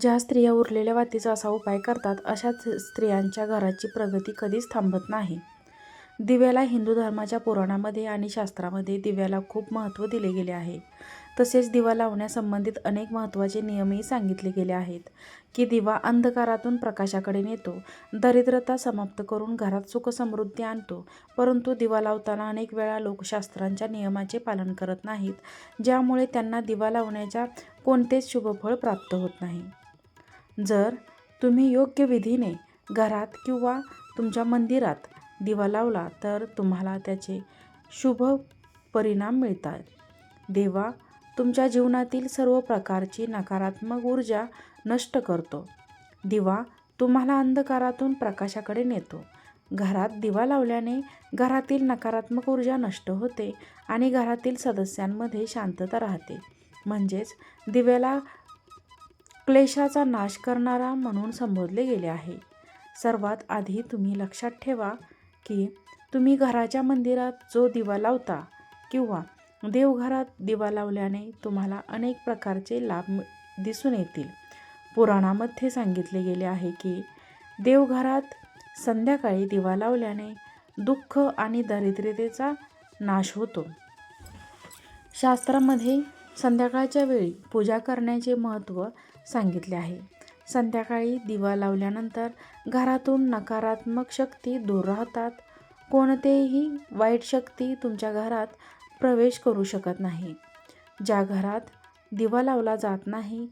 ज्या स्त्रिया उरलेल्या वातीचा असा उपाय करतात अशाच स्त्रियांच्या घराची प्रगती कधीच थांबत नाही. दिव्याला हिंदू धर्माच्या पुराणामध्ये आणि शास्त्रामध्ये दिव्याला खूप महत्त्व दिले गेले आहे. तसेच दिवा लावण्यासंबंधित अनेक महत्त्वाचे नियमही सांगितले गेले आहेत की दिवा अंधकारातून प्रकाशाकडे नेतो, दरिद्रता समाप्त करून घरात सुखसमृद्धी आणतो. परंतु दिवा लावताना अनेक वेळा लोक शास्त्रांच्या नियमाचे पालन करत नाहीत, ज्यामुळे त्यांना दिवा लावण्याच्या कोणतेच शुभफळ प्राप्त होत नाही. जर तुम्ही योग्य विधीने घरात किंवा तुमच्या मंदिरात दिवा लावला तर तुम्हाला त्याचे शुभ परिणाम मिळतात. दिवा तुमच्या जीवनातील सर्व प्रकारची नकारात्मक ऊर्जा नष्ट करतो. दिवा तुम्हाला अंधकारातून प्रकाशाकडे नेतो. घरात दिवा लावल्याने घरातील नकारात्मक ऊर्जा नष्ट होते आणि घरातील सदस्यांमध्ये शांतता राहते. म्हणजेच दिव्याला क्लेशाचा नाश करणारा म्हणून संबोधले गेले आहे. सर्वात आधी तुम्ही लक्षात ठेवा की तुम्ही घराच्या मंदिरात जो दिवा लावता किंवा देवघरात दिवा लावल्याने तुम्हाला अनेक प्रकारचे लाभ दिसून येतील. पुराणामध्ये सांगितले गेले आहे की देवघरात संध्याकाळी दिवा लावल्याने दुःख आणि दरिद्रतेचा नाश होतो. शास्त्रामध्ये संध्याकाळच्या वेळी पूजा करण्याचे महत्त्व सांगितले आहे. संध्याकाळी दिवा लावल्यानंतर घरातून नकारात्मक शक्ती दूर राहतात. कोणतेही वाईट शक्ती तुमच्या घरात प्रवेश करू शकत नाही. ज्या घरात दिवा लावला जात नाही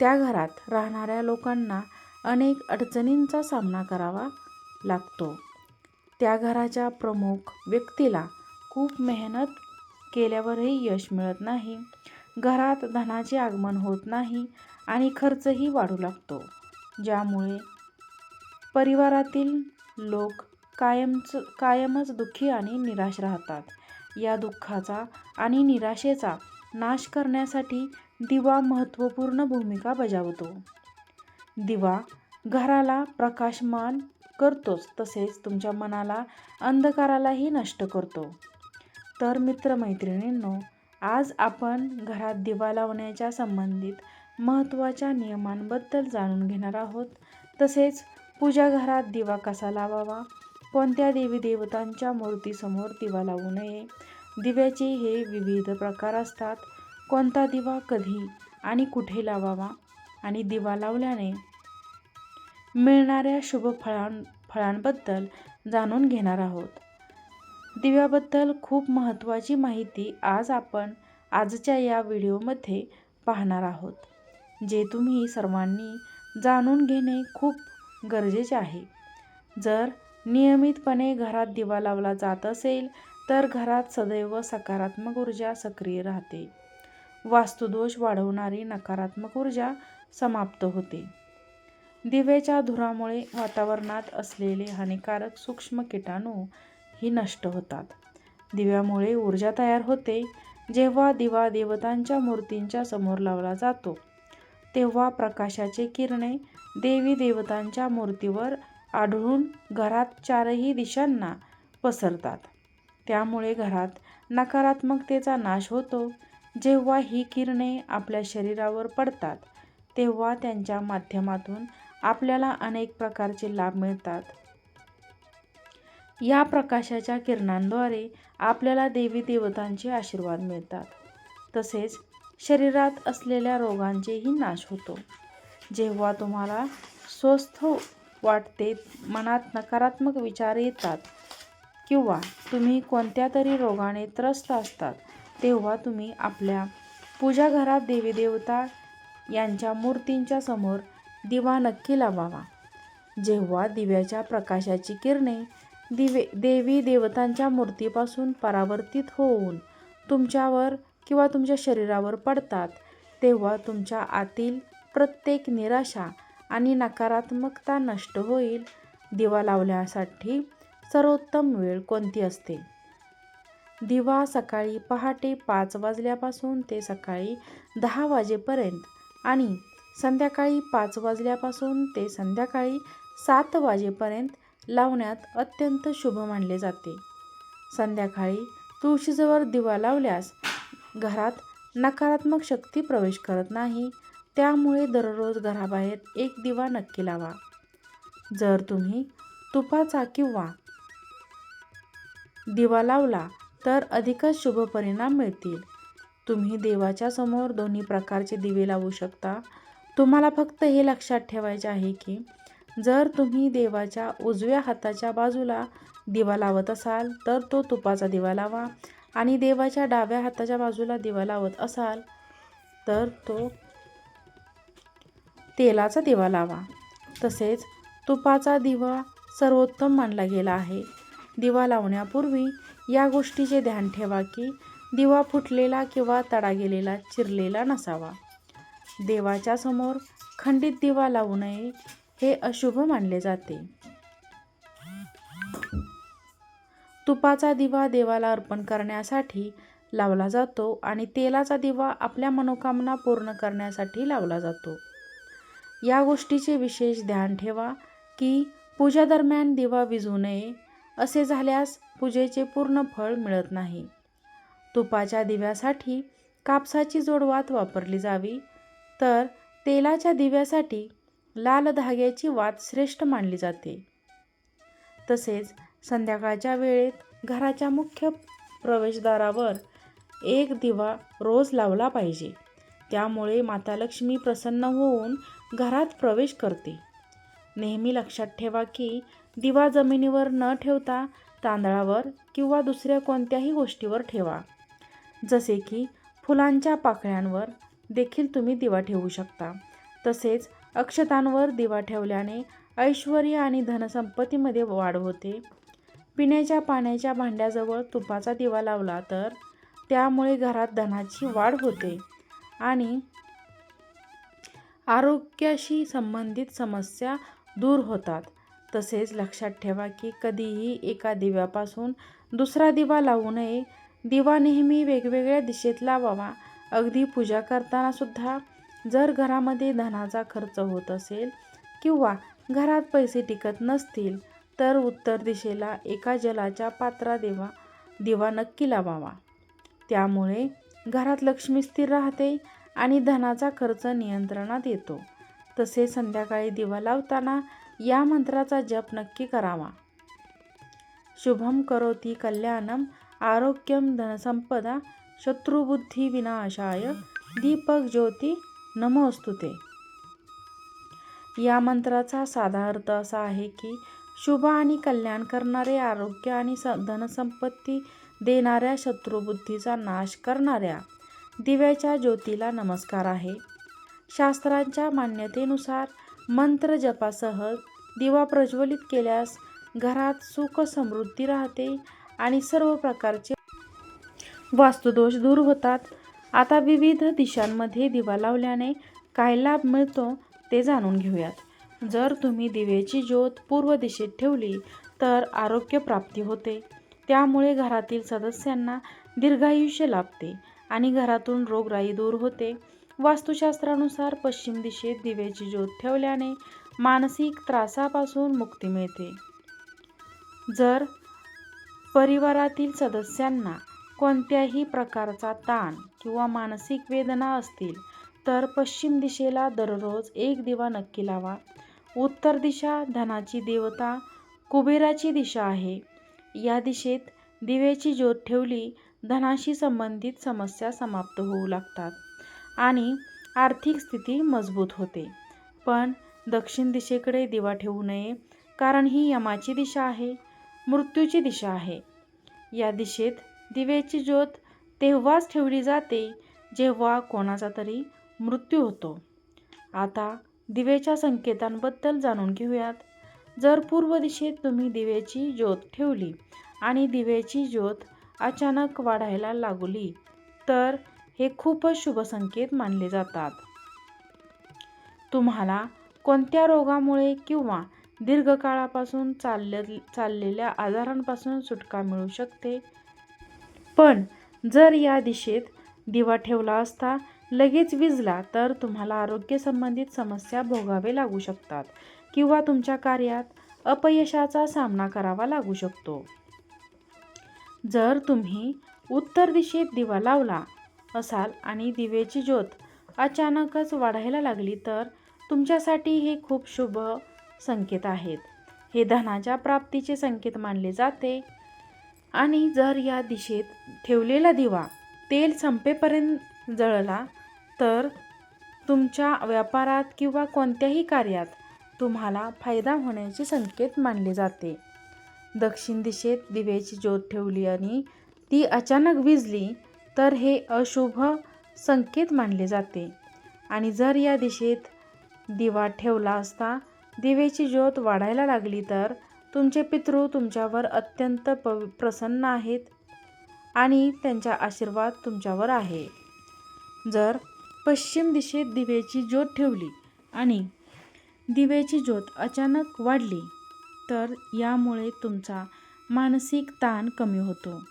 त्या घरात राहणाऱ्या लोकांना अनेक अडचणींचा सामना करावा लागतो. त्या घराच्या प्रमुख व्यक्तीला खूप मेहनत केल्यावरही यश मिळत नाही. घरात धनाचे आगमन होत नाही आणि खर्चही वाढू लागतो, ज्यामुळे परिवारातील लोक कायमच दुःखी आणि निराश राहतात. या दुःखाचा आणि निराशेचा नाश करण्यासाठी दिवा महत्त्वपूर्ण भूमिका बजावतो. दिवा घराला प्रकाशमान करतोच तसेच तुमच्या मनाला अंधकारालाही नष्ट करतो. तर मित्र-मैत्रिणींनो, आज आपण घरात दिवा लावण्याच्या संबंधित महत्त्वाच्या नियमांबद्दल जाणून घेणार आहोत. तसेच पूजा घरात दिवा कसा लावावा, कोणत्या देवी-देवतांच्या मूर्तीसमोर दिवा लावू नये, दिव्याचे हे विविध प्रकार असतात, कोणता दिवा कधी आणि कुठे लावावा आणि दिवा लावल्याने मिळणाऱ्या शुभ फळां फळांबद्दल जाणून घेणार आहोत. दिव्याबद्दल खूप महत्त्वाची माहिती आज आपण आजच्या या व्हिडिओमध्ये पाहणार आहोत, जे तुम्ही सर्वांनी जाणून घेणे खूप गरजेचे आहे. जर नियमितपणे घरात दिवा लावला जात असेल तर घरात सदैव सकारात्मक ऊर्जा सक्रिय राहते, वास्तुदोष वाढवणारी नकारात्मक ऊर्जा समाप्त होते. दिव्याच्या धुरामुळे वातावरणात असलेले हानिकारक सूक्ष्म ही नष्ट होतात. दिव्यामुळे ऊर्जा तयार होते. जेव्हा दिवा देवतांच्या मूर्तींच्या समोर लावला जातो, तेव्हा प्रकाशाची किरणे देवी-देवतांच्या मूर्तीवर आढळून घरात चारही दिशांना पसरतात. त्यामुळे घरात नकारात्मकतेचा नाश होतो. जेव्हा ही किरणे आपल्या शरीरावर पडतात तेव्हा त्यांच्या माध्यमातून आपल्याला अनेक प्रकारचे लाभ मिळतात. या प्रकाशाच्या किरणांद्वारे आपल्याला देवी-देवतांचे आशीर्वाद मिळतात. तसेच शरीरात असलेल्या रोगांचेही नाश होतो. जेव्हा तुम्हाला स्वस्थ वाटते, मनात नकारात्मक विचार येतात किंवा तुम्ही कोणत्या तरी रोगाने त्रस्त असतात तेव्हा तुम्ही आपल्या पूजा घरात देवी-देवता यांच्या मूर्तींच्या समोर दिवा नक्की लावावा. जेव्हा दिव्याच्या प्रकाशाची किरणे दिवे देवी-देवतांच्या मूर्तीपासून परावर्तित होऊन तुमच्यावर किंवा तुमच्या शरीरावर पडतात, तेव्हा तुमच्या आतील प्रत्येक निराशा आणि नकारात्मकता नष्ट होईल. दिवा लावण्यासाठी सर्वोत्तम वेळ कोणती असते? दिवा सकाळी पहाटे पाच वाजल्यापासून ते सकाळी दहा वाजेपर्यंत आणि संध्याकाळी पाच वाजल्यापासून ते संध्याकाळी सात वाजेपर्यंत लावण्यात अत्यंत शुभ मानले जाते. संध्याकाळी तुळशीजवळ दिवा लावल्यास घरात नकारात्मक शक्ती प्रवेश करत नाही त्यामुळे दररोज घराबाहेर एक दिवा नक्की लावा. जर तुम्ही तुपाचा किंवा दिवा लावला तर अधिकच शुभ परिणाम मिळतील. तुम्ही देवाच्या समोर दोन्ही प्रकारचे दिवे लावू शकता. तुम्हाला फक्त हे लक्षात ठेवायचे आहे की जर तुम्ही देवाच्या उजव्या हाताच्या बाजूला दिवा लावत असाल तर तो तुपाचा दिवा लावा. आणि देवाच्या डाव्या हाताच्या बाजूला दिवा लावत असाल तर तो तेलाचा दिवा लावा. तसेच तुपाचा दिवा सर्वोत्तम मानला गेला आहे. दिवा लावण्यापूर्वी या गोष्टीचे ध्यान ठेवा की दिवा फुटलेला किंवा तडा गेलेला चिरलेला नसावा. देवाच्या समोर खंडित दिवा लावू नये. हे अशुभ मानले जाते. तुपाचा दिवा देवाला अर्पण करण्यासाठी लावला जातो आणि तेलाचा दिवा आपल्या मनोकामना पूर्ण करण्यासाठी लावला जातो. या गोष्टीचे विशेष ध्यान ठेवा की पूजा दरम्यान दिवा विजू नये असे झाल्यास पूजेचे पूर्ण फळ मिळत नाही. तुपाच्या दिव्यासाठी कापसाची जोडवात वापरली जावी तर तेलाच्या दिव्यासाठी लाल धाग्याची वात श्रेष्ठ मानली जाते. तसेच संध्याकाळच्या वेळेत घराच्या मुख्य प्रवेशद्वारावर एक दिवा रोज लावला पाहिजे. त्यामुळे माता लक्ष्मी प्रसन्न होऊन घरात प्रवेश करते. नेहमी लक्षात ठेवा की दिवा जमिनीवर न ठेवता तांदळावर किंवा दुसऱ्या कोणत्याही गोष्टीवर ठेवा. जसे की फुलांच्या पाकळ्यांवर देखील तुम्ही दिवा ठेवू शकता. तसेच अक्षतांवर दिवा ठेवल्याने ऐश्वर आणि धनसंपत्तीमध्ये वाढ होते. पिण्याच्या पाण्याच्या भांड्याजवळ तुपाचा दिवा लावला तर त्यामुळे घरात धनाची वाढ होते आणि आरोग्याशी संबंधित समस्या दूर होतात. तसेच लक्षात ठेवा की कधीही एका दिव्यापासून दुसरा दिवा लावू नये. दिवा नेहमी वेगवेगळ्या दिशेत लावावा. अगदी पूजा करतानासुद्धा जर घरामध्ये धनाचा खर्च होत असेल किंवा घरात पैसे टिकत नसतील तर उत्तर दिशेला एका जलाच्या पात्रा देवा दिवा नक्की लावावा. त्यामुळे घरात लक्ष्मी स्थिर राहते आणि धनाचा खर्च नियंत्रणात येतो. तसे संध्याकाळी दिवा लावताना या मंत्राचा जप नक्की करावा. शुभम करोती कल्याणम आरोग्यम धनसंपदा शत्रुबुद्धी विनाशाय दीपक ज्योती नमोस्तुते या मंत्राचा साधा अर्थ असा आहे की शुभ आणि कल्याण करणारे आरोग्य आणि स धनसंपत्ती देणाऱ्या शत्रुबुद्धीचा नाश करणाऱ्या दिव्याच्या ज्योतीला नमस्कार आहे. शास्त्रांच्या मान्यतेनुसार मंत्र जपासह दिवा प्रज्वलित केल्यास घरात सुख समृद्धी राहते आणि सर्व प्रकारचे वास्तुदोष दूर होतात. आता विविध दिशांमध्ये दिवा लावल्याने काय लाभ मिळतो ते जाणून घेऊयात. जर तुम्ही दिव्याची ज्योत पूर्व दिशेत ठेवली तर आरोग्य प्राप्ती होते. त्यामुळे घरातील सदस्यांना दीर्घायुष्य लाभते आणि घरातून रोगराई दूर होते. वास्तुशास्त्रानुसार पश्चिम दिशेत दिव्याची ज्योत ठेवल्याने मानसिक त्रासापासून मुक्ती मिळते. जर परिवारातील सदस्यांना कोणत्याही प्रकारचा ताण किंवा मानसिक वेदना असतील तर पश्चिम दिशेला दररोज एक दिवा नक्की लावा. उत्तर दिशा धनाची देवता कुबेराची दिशा आहे. या दिशेत दिव्याची ज्योत ठेवली धनाशी संबंधित समस्या समाप्त होऊ लागतात आणि आर्थिक स्थिती मजबूत होते. पण दक्षिण दिशेकडे दिवा ठेवू नये कारण ही यमाची दिशा आहे मृत्यूची दिशा आहे. या दिशेत दिव्याची ज्योत तेव्हाच ठेवली जाते जेव्हा कोणाचा तरी मृत्यू होतो. आता दिवेच्या संकेतांबद्दल जाणून घेऊयात. जर पूर्व दिशेत तुम्ही दिव्याची ज्योत ठेवली आणि दिव्याची ज्योत अचानक वाढायला लागली तर हे खूपच शुभ संकेत मानले जातात. तुम्हाला कोणत्या रोगामुळे किंवा दीर्घकाळापासून चालले चाललेल्या आजारांपासून सुटका मिळू शकते? पण जर या दिशेत दिवा ठेवला असता लगेच विजला तर तुम्हाला आरोग्यसंबंधित समस्या भोगावे लागू शकतात किंवा तुमच्या कार्यात अपयशाचा सामना करावा लागू शकतो. जर तुम्ही उत्तर दिशेत दिवा लावला असाल आणि दिव्याची ज्योत अचानकच वाढायला लागली तर तुमच्यासाठी हे खूप शुभ संकेत आहेत. हे धनाच्या प्राप्तीचे संकेत मानले जाते. आणि जर या दिशेत ठेवलेला दिवा तेल संपेपर्यंत जळला तर तुमच्या व्यापारात किंवा कोणत्याही कार्यात तुम्हाला फायदा होण्याचे संकेत मानले जाते. दक्षिण दिशेत दिव्याची ज्योत ठेवली आणि ती अचानक विजली तर हे अशुभ संकेत मानले जाते. आणि जर या दिशेत दिवा ठेवला असता दिव्याची ज्योत वाढायला लागली तर तुमचे पितृ तुमच्यावर अत्यंत प प्रसन्न आहेत आणि त्यांचा आशीर्वाद तुमच्यावर आहे. जर पश्चिम दिशेत दिव्याची ज्योत ठेवली आणि दिव्याची ज्योत अचानक वाढली तर यामुळे तुमचा मानसिक ताण कमी होतो.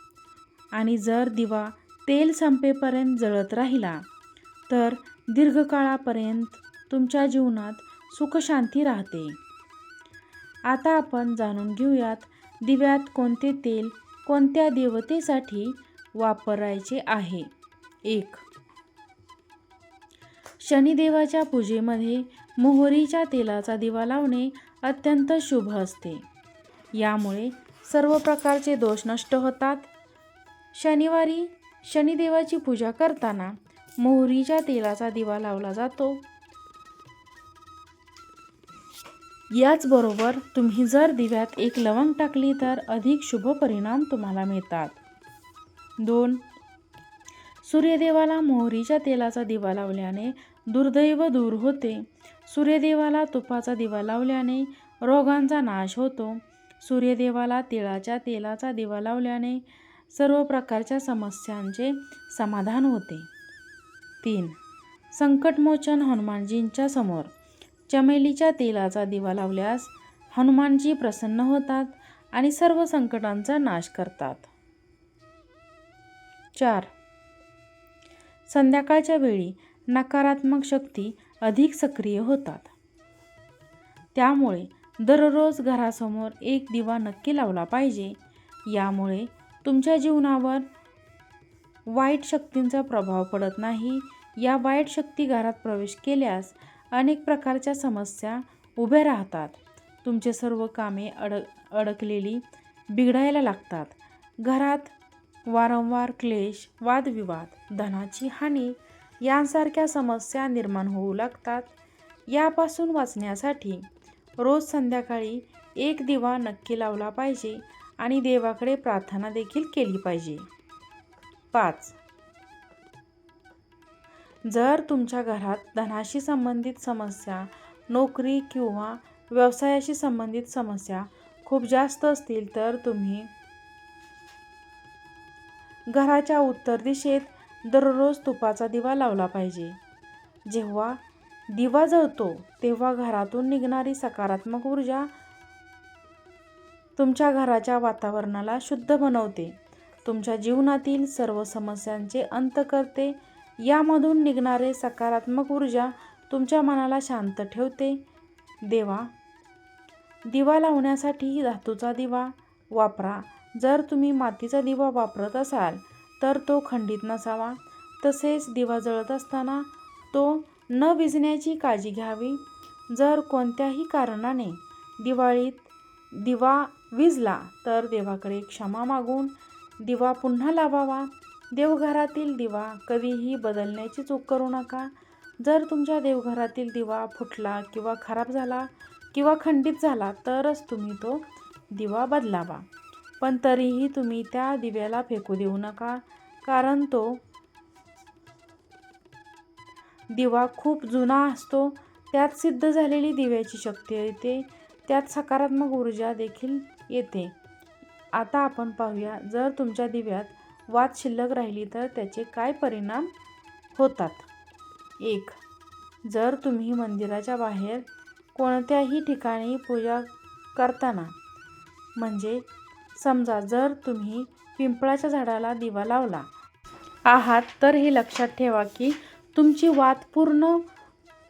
आणि जर दिवा तेल संपेपर्यंत जळत राहिला तर दीर्घकाळापर्यंत तुमच्या जीवनात सुखशांती राहते. आता आपण जाणून घेऊयात दिव्यात कोणते तेल कोणत्या देवतेसाठी वापरायचे आहे. एक. शनिदेवाच्या पूजेमध्ये मोहरीच्या तेलाचा दिवा लावणे अत्यंत शुभ असते. यामुळे सर्व प्रकारचे दोष नष्ट होतात. शनिवारी शनिदेवाची पूजा करताना मोहरीच्या तेलाचा दिवा लावला जातो. याचबरोबर तुम्ही जर दिव्यात एक लवंग टाकली तर अधिक शुभ परिणाम तुम्हाला मिळतात. दोन सूर्यदेवाला मोहरीच्या तेलाचा दिवा लावल्याने दुर्दैव दूर होते. सूर्यदेवाला तुपाचा दिवा लावल्याने रोगांचा नाश होतो. सूर्यदेवाला तिळाच्या तेलाचा दिवा लावल्याने सर्व प्रकारच्या समस्यांचे समाधान होते. तीन संकटमोचन हनुमानजींच्या समोर. चमेलीच्या तेलाचा दिवा लावल्यास हनुमानजी प्रसन्न होतात आणि सर्व संकटांचा नाश करतात. चार. संध्याकाळच्या वेळी नकारात्मक शक्ती अधिक सक्रिय होतात. त्यामुळे दररोज घरासमोर एक दिवा नक्की लावला पाहिजे. यामुळे तुमच्या जीवनावर वाईट शक्तींचा प्रभाव पडत नाही. या वाईट शक्ती घरात प्रवेश केल्यास अनेक प्रकारच्या समस्या उभ्या राहतात. तुमचे सर्व कामे अड अडकलेली बिघडायला लागतात. घरात वारंवार क्लेश वादविवाद धनाची हानी यांसारख्या समस्या निर्माण होऊ लागतात. यापासून वाचण्यासाठी रोज संध्याकाळी एक दिवा नक्की लावला पाहिजे आणि देवाकडे प्रार्थना देखील केली पाहिजे. पाच जर तुमच्या घरात धनाशी संबंधित समस्या नोकरी किंवा व्यवसायाशी संबंधित समस्या खूप जास्त असतील तर तुम्ही घराच्या उत्तर दिशेत दररोज तुपाचा दिवा लावला पाहिजे. जेव्हा दिवा जळतो तेव्हा घरातून निघणारी सकारात्मक ऊर्जा तुमच्या घराच्या वातावरणाला शुद्ध बनवते. तुमच्या जीवनातील सर्व समस्यांचे अंत करते यामधून निघणारे सकारात्मक ऊर्जा तुमच्या मनाला शांत ठेवते. देवा दिवा लावण्यासाठी धातूचा दिवा वापरा. जर तुम्ही मातीचा दिवा वापरत असाल तर तो खंडित नसावा. तसेच दिवा जळत असताना तो न विजण्याची काळजी घ्यावी. जर कोणत्याही कारणाने दिवाळीत दिवा विजला तर देवाकडे क्षमा मागून दिवा पुन्हा लावावा. देवघरातील दिवा कधीही बदलण्याची चूक करू नका. जर तुमच्या देवघरातील दिवा फुटला किंवा खराब झाला किंवा खंडित झाला तरच तुम्ही तो दिवा बदलावा. पण तरीही तुम्ही त्या दिव्याला फेकू देऊ नका कारण तो दिवा खूप जुना असतो. त्यात सिद्ध झालेली दिव्याची शक्ती येते. त्यात सकारात्मक ऊर्जा देखील येते. आता आपण पाहूया जर तुमच्या दिव्यात वाद शिल्लक राहिली तर त्याचे काय परिणाम होतात? एक जर तुम्ही मंदिराच्या बाहेर कोणत्याही ठिकाणी पूजा करताना म्हणजे समजा जर तुम्ही पिंपळाच्या झाडाला दिवा लावला आहात तर हे लक्षात ठेवा की तुमची वात पूर्ण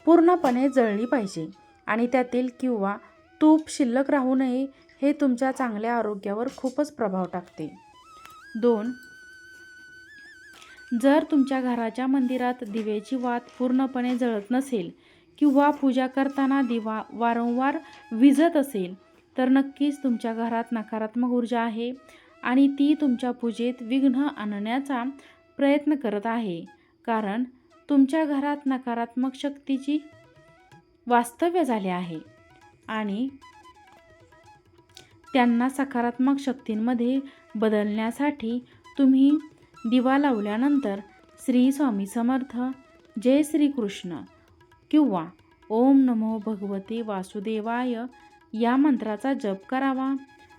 पूर्णपणे जळली पाहिजे आणि त्यातील किंवा तूप शिल्लक राहू नये हे तुमच्या चांगल्या आरोग्यावर खूपच प्रभाव टाकते. दोन जर तुमच्या घराच्या मंदिरात दिव्याची वात पूर्णपणे जळत नसेल किंवा पूजा करताना दिवा वारंवार विझत असेल तर नक्कीच तुमच्या घरात नकारात्मक ऊर्जा आहे आणि ती तुमच्या पूजेत विघ्न आणण्याचा प्रयत्न करत आहे. कारण तुमच्या घरात नकारात्मक शक्तीची वास्तव्य झाले आहे आणि त्यांना सकारात्मक शक्तींमध्ये बदलण्यासाठी तुम्ही दिवा लावल्यानंतर श्री स्वामी समर्थ जय श्रीकृष्ण किंवा ओम नमो भगवते वासुदेवाय या मंत्राचा जप करावा.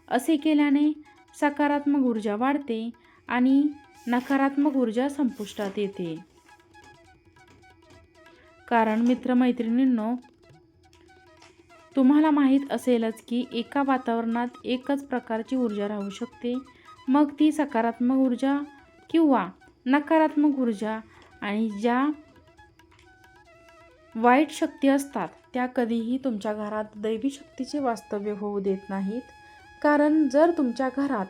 असे केल्याने सकारात्मक ऊर्जा वाढते आणि नकारात्मक ऊर्जा संपुष्टात येते. कारण मित्रमैत्रिणींनो तुम्हाला माहीत असेलच की एका वातावरणात एकच प्रकारची ऊर्जा राहू शकते. मग ती सकारात्मक ऊर्जा किंवा नकारात्मक ऊर्जा आणि ज्या वाईट शक्ती असतात त्या कधीही तुमच्या घरात दैवी शक्तीचे वास्तव्य होऊ देत नाहीत. कारण जर तुमच्या घरात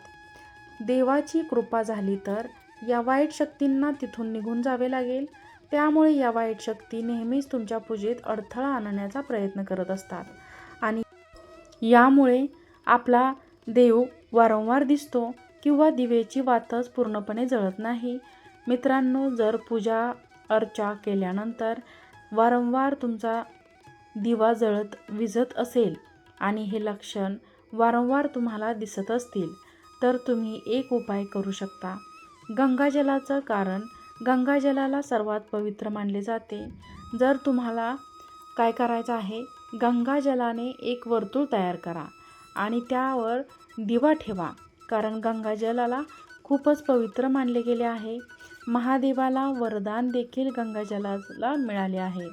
देवाची कृपा झाली तर या वाईट शक्तींना तिथून निघून जावे लागेल. त्यामुळे या वाईट शक्ती नेहमीच तुमच्या पूजेत अडथळा आणण्याचा प्रयत्न करत असतात. आणि यामुळे आपला देव वारंवार दिसतो. किंवा दिवेची वातच पूर्णपणे जळत नाही. मित्रांनो जर पूजा अर्चा केल्यानंतर वारंवार तुमचा दिवा जळत विझत असेल आणि हे लक्षण वारंवार तुम्हाला दिसत असतील तर तुम्ही एक उपाय करू शकता. गंगाजलाचं कारण गंगाजलाला सर्वात पवित्र मानले जाते. जर तुम्हाला काय करायचं आहे गंगाजलाने एक वर्तुळ तयार करा आणि त्यावर दिवा ठेवा. कारण गंगाजलाला खूपच पवित्र मानले गेले आहे. महादेवाला वरदान देखील गंगाजलाला मिळाले आहे.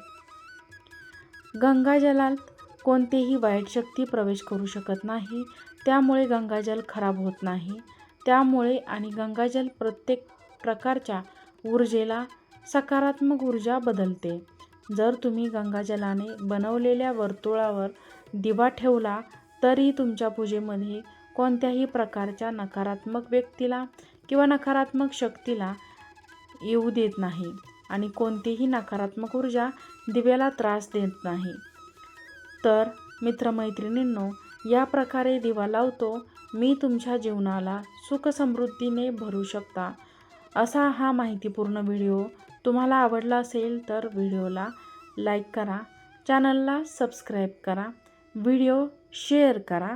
गंगाजलात कोणतेही वाईट शक्ती प्रवेश करू शकत नाही. त्यामुळे गंगाजल खराब होत नाही. त्यामुळे आणि गंगाजल प्रत्येक प्रकारच्या ऊर्जेला सकारात्मक ऊर्जा बदलते. जर तुम्ही गंगाजलाने बनवलेल्या वर्तुळावर दिवा ठेवला तरी तुमच्या पूजेमध्ये कोणत्याही प्रकारच्या नकारात्मक व्यक्तीला किंवा नकारात्मक शक्तीला येऊ देत नाही आणि कोणतीही नकारात्मक ऊर्जा दिव्याला त्रास देत नाही. तर मित्रमैत्रिणींनो या प्रकारे दिवा लावतो मी तुमच्या जीवनाला सुखसमृद्धीने भरू शकता. असा हा माहितीपूर्ण व्हिडिओ तुम्हाला आवडला असेल तर व्हिडिओला लाईक करा चॅनलला सबस्क्राईब करा व्हिडिओ शेअर करा.